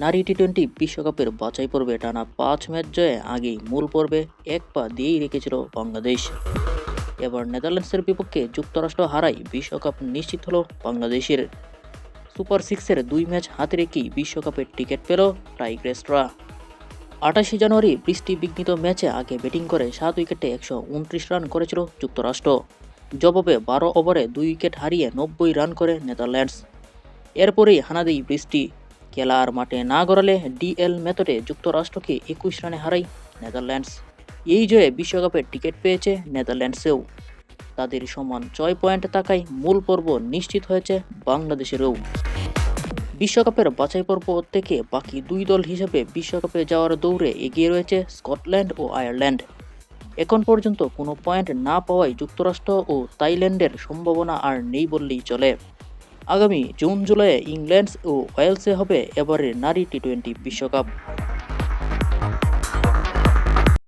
নারী T twenty বিশ্বকাপের বাছাই পর্বে টানা পাঁচ ম্যাচ জয়ে আগেই মূল পর্বে এক পা দিয়েই রেখেছিল বাংলাদেশ। এবার নেদারল্যান্ডসের বিপক্ষে যুক্তরাষ্ট্র হারাই বিশ্বকাপ নিশ্চিত হলো বাংলাদেশের। সুপার সিক্সের দুই ম্যাচ হাতে রেখেই বিশ্বকাপের টিকিট পেল টাইগ্রেসরা। আটাশে জানুয়ারি বৃষ্টি বিঘ্নিত ম্যাচে আগে ব্যাটিং করে সাত উইকেটে একশো উনত্রিশ রান করেছিল যুক্তরাষ্ট্র। জবাবে বারো ওভারে দুই উইকেট হারিয়ে নব্বই রান করে নেদারল্যান্ডস। এরপরেই হানা হানাদেই বৃষ্টি। খেলা আর মাঠে না গড়ালে ডিএল মেথডে যুক্তরাষ্ট্রকে একুশ রানে হারায় নেদারল্যান্ডস। এই জয়ে বিশ্বকাপের টিকিট পেয়েছে নেদারল্যান্ডসেও। তাদের সমান ছয় পয়েন্ট থাকায় মূল পর্ব নিশ্চিত হয়েছে বাংলাদেশেরও। বিশ্বকাপের বাছাই পর্ব থেকে বাকি দুই দল হিসেবে বিশ্বকাপে যাওয়ার দৌড়ে এগিয়ে রয়েছে স্কটল্যান্ড ও আয়ারল্যান্ড। এখন পর্যন্ত কোনো পয়েন্ট না পাওয়ায় যুক্তরাষ্ট্র ও তাইল্যান্ডের সম্ভাবনা আর নেই বললেই চলে। আগামী জুন জুলাইয়ে ইংল্যান্ড ও ওয়েলসে হবে এবারের নারী টি টোয়েন্টি বিশ্বকাপ।